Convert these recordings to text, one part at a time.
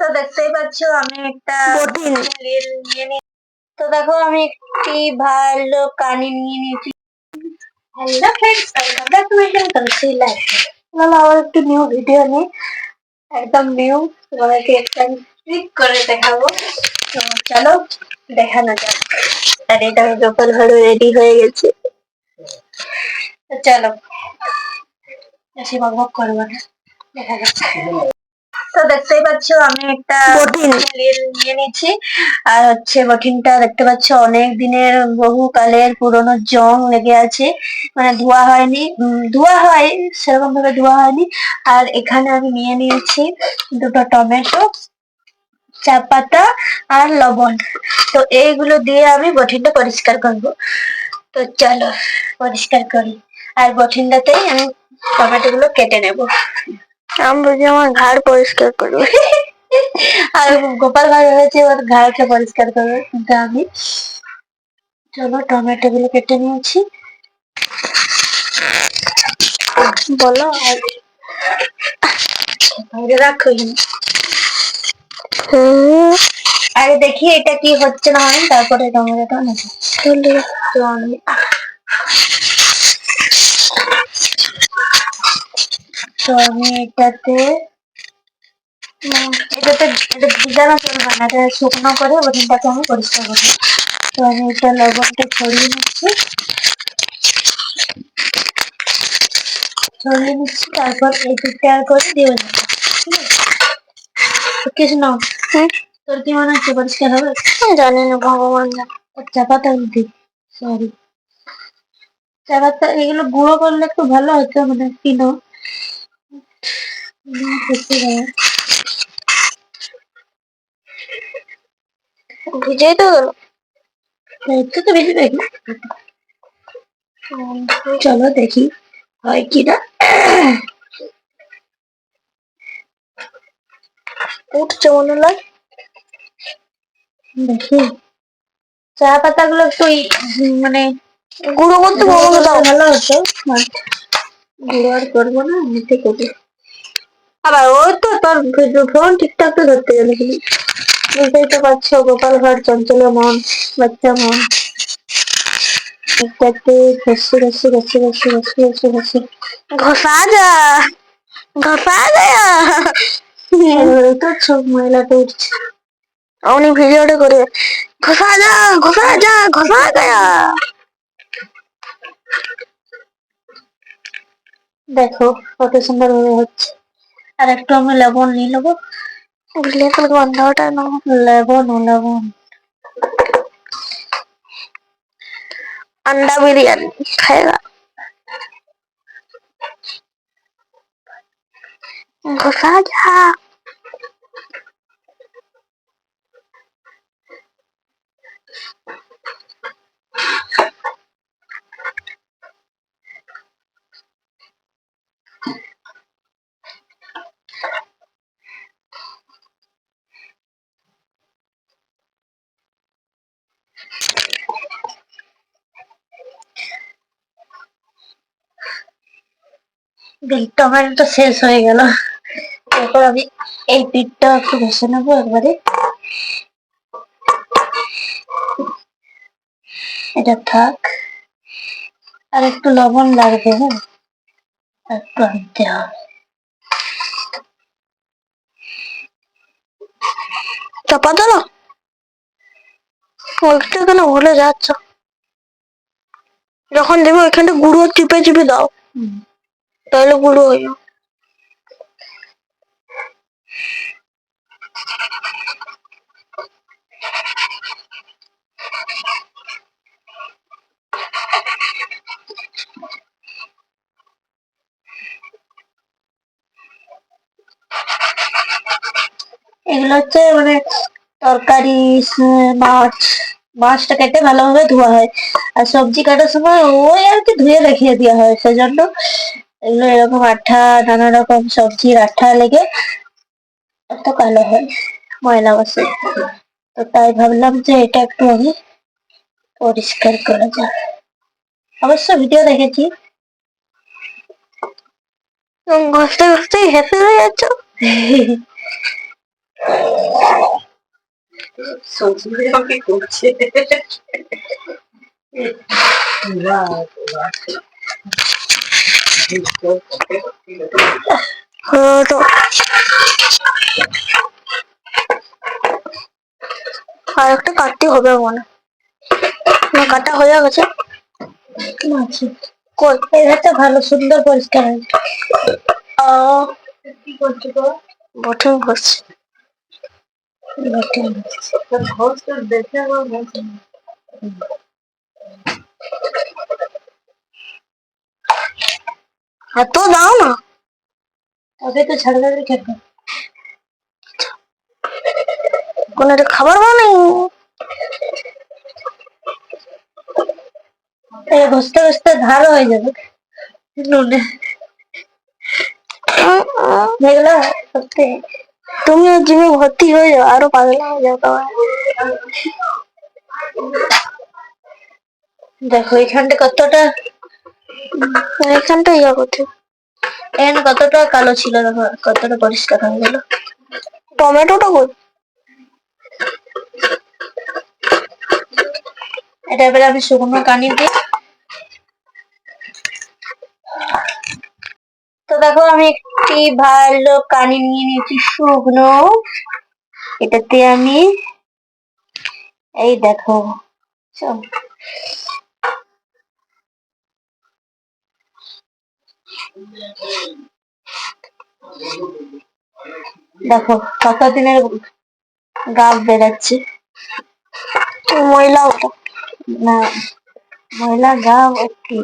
তো দেখতেই পাচ্ছ আমি একটা তো দেখো আমি একটি ভালো কানি নিয়ে নিয়েছি। Hello friends welcome back to my channel life আবার একটি নিউ ভিডিও নিয়ে একদম নিউ তোমাদেরকে একটা ক্লিক করে দেখাবো। তো চলো দেখানো যাক। আর এটা আমি গোপাল ভালো রেডি হয়ে গেছে। তো চলো বেশি বকবক করব না। দেখা যাচ্ছে তো দেখতেই পাচ্ছ আমি একটা বটিন। নিয়ে নিয়েছি। আর হচ্ছে বটিনটা দেখতে পাচ্ছ অনেক দিনের বহু কালের পুরনো জং লেগে আছে। মানে ধোয়া হয়নি ধোয়া হয় সেরকম ভাবে ধোয়া হয়নি। আর এখানে আমি নিয়ে নিয়েছি দুটো টমেটো চা পাতা আর লবণ। তো এইগুলো দিয়ে আমি বটিনটা পরিষ্কার করব। তো চলো পরিষ্কার করি। আর বটিনটাতেই আমি টমেটো গুলো কেটে নেব। আমি বুঝি আমার ঘাড় পরিষ্কার করবে আর গোপাল ভাই হয়েছে ওর ঘাড়কে পরিষ্কার করবে। কিন্তু আমি চলো টমেটো গুলো কেটে নিয়েছি। বলো, আর রাখো এখানে। দেখি এটা কি হচ্ছে না হয়, তারপরে টমেটোটা নেব। চলে, তো আমি তো আমি এটাতে এটাতে এটা ভিজানো চলবে না এটা শুকনো করে ওদিনটাকে আমি পরিষ্কার করব তো আমি এটা লবণটা ছড়িয়ে নিচ্ছি। ছড়িয়ে নিচ্ছি তারপর এই পিঠটা করে দিয়ে দেবো। ঠিক আছে? কৃষ্ণ তোর কি মনে হচ্ছে পরিষ্কার হবে? জানি না ভগবান। চা পাতা দিই সরি চা পাতা এগুলো গুঁড়ো করলে একটু ভালো হতো মানে কিনো। ভিজেই তো গেল একটু তো বেশি দেখি চলো দেখি, হয় কিনা উঠছে মনে হয় দেখি চা পাতা গুলো একটু মানে গুঁড়ো করতে ভালো হতো গুঁড়ো আর করব না? এমনিতে করি আবার ও তো তোর ফোন ঠিকঠাক তো ধরতে কিন্তু বুঝতেই তো পারছ, গোপাল ভাট চঞ্চল মন, বাচ্চা মন। ঘষে যা, ঘষা তো সব করে, ঘষা যা যা দেখো কত সুন্দর ভাবে হচ্ছে। আর একটু আমি লবণ নিয়ে নেবো বুঝলে তোর গন্ধটা না লবণ ও লবণ अंडा बिरयानी खाएगा घुसा जा দেখ টমেটো তো শেষ হয়ে গেল। এরপর আমি এই পিঠটা একটু ঘষে নেব একবারে। এটা থাক। আর একটু লবণ লাগবে হ্যাঁ? একটু আনতে হবে। চাপা দাও বলতে কেন ভুলে যাচ্ছ? যখন দেবে ওইখানটা গুঁড়ো চিপে চিপে দাও। হুম। তাহলে গুঁড়ো হয়ে যাবে এগুলো হচ্ছে মানে তরকারি স- মাছ মাছটা কেটে ভালোভাবে ধোয়া হয় আর সবজি কাটার সময় ওই আর কি ধুয়ে রেখে দেওয়া হয় সেজন্য এগুলো এরকম আঠা নানা রকম সবজির আঠা লেগে এত কালো হয় ময়লা বসে। তো তাই ভাবলাম যে এটা একটু আমি পরিষ্কার করা যায় অবশ্য ভিডিও দেখেছি। ঘষতে ঘষতে হেসে হয়ে যাচ্ছ? সবজি করছে। তো আর একটা কাটতে হবে মনে। না, কাটা হয়ে গেছে। আছে? কই? এটা ভালো, সুন্দর পরিষ্কার হয়েছে। কি করছ ঘষছে ঘর তো দেখে বলছে এত দাও না তবে তো ছাড়া যাবে খেতে কোন একটা খাবার বানাই। এই ঘষতে ঘষতে ধারও হয়ে যাবে। নুনে। দেখল সত্যি। তুমি জিমে ভর্তি হয়ে যাও আরও পাগলা হয়ে যাও তোমার। দেখো এখানটা কতটা এখানটা ইয়া করছে এখানে কতটা কালো ছিল দেখো কতটা পরিষ্কার হয়ে গেল টমেটোটা কই? এটা এবারে আমি শুকনো কানি দিই তো দেখো আমি একটি ভালো কানি নিয়ে নিয়েছি শুকনো। এটাতে আমি এই দেখো চল। দেখো কতদিনের গাছ বেরাচ্ছে ময়লা ওটা না ময়লা গাব কি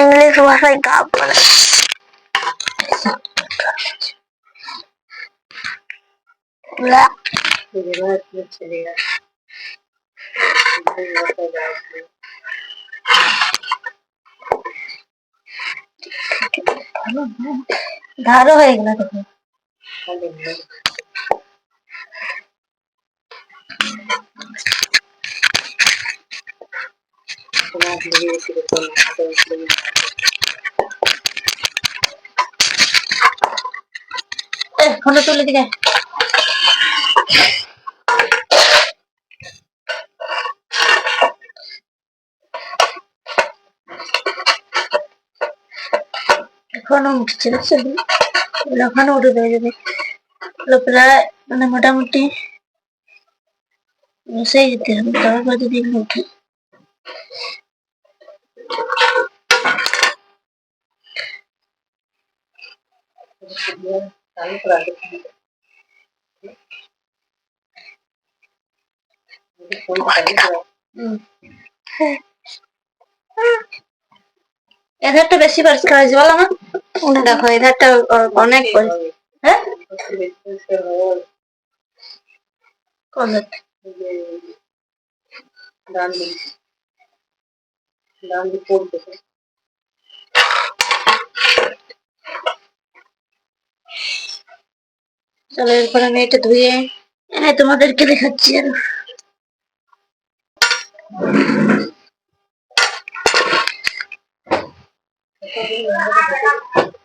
ইংলিশ ভাষায় গাব বলে ধারও হয়ে গেল দেখো। ফোনটা তুলে দিকে। এখনও উঠছে দেখছ এখনও উঠে যাবে। এগুলো প্রায় মানে মোটামুটি বসেই যেতে হবে, তারপর যদি এগুলো উঠে হুম। এধারটা বেশি পরিষ্কার হয়েছে বলো না। দেখো এধারটা অ- অনেক হ্যাঁ। কোন ধারটা? চলো এরপর আমি এটা ধুয়ে এনে তোমাদেরকে দেখাচ্ছি আর।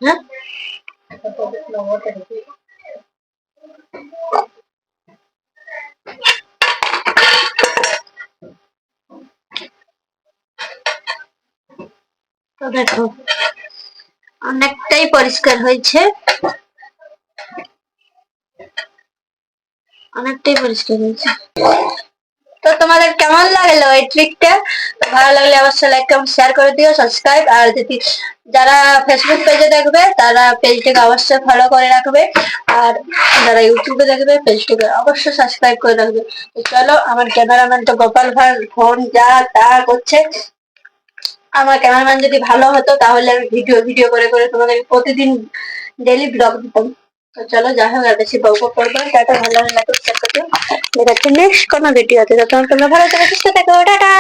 হ্যাঁ? তো দেখো অনেকটাই পরিষ্কার হয়েছে। অনেকটাই পরিষ্কার হয়েছে। তো তোমাদের কেমন লাগল এই ট্রিকটা ভালো লাগলে অবশ্যই লাইক কমেন্ট শেয়ার করে দিও সাবস্ক্রাইব আর যদি যারা ফেসবুক পেজে দেখবে, তারা পেজটাকে অবশ্যই ফলো করে রাখবে, আর যারা ইউটিউবে দেখবে পেজটাকে অবশ্যই সাবস্ক্রাইব করে রাখবে। তো চলো, আমার ক্যামেরাম্যান তো গোপাল ভাই ফোন যা তা করছে। আমার ক্যামেরাম্যান যদি ভালো হতো, তাহলে আমি ভিডিও ভিডিও করে করে তোমাদের প্রতিদিন ডেলি ব্লগ দিতাম। তো চলো, যাই হোক, আর বেশি বকবক করব। টাটা, ভালো লাগে নেক্সট কোনো ভিডিওতে তো। তোমার তোমরা ভালো থাকো। টাটা!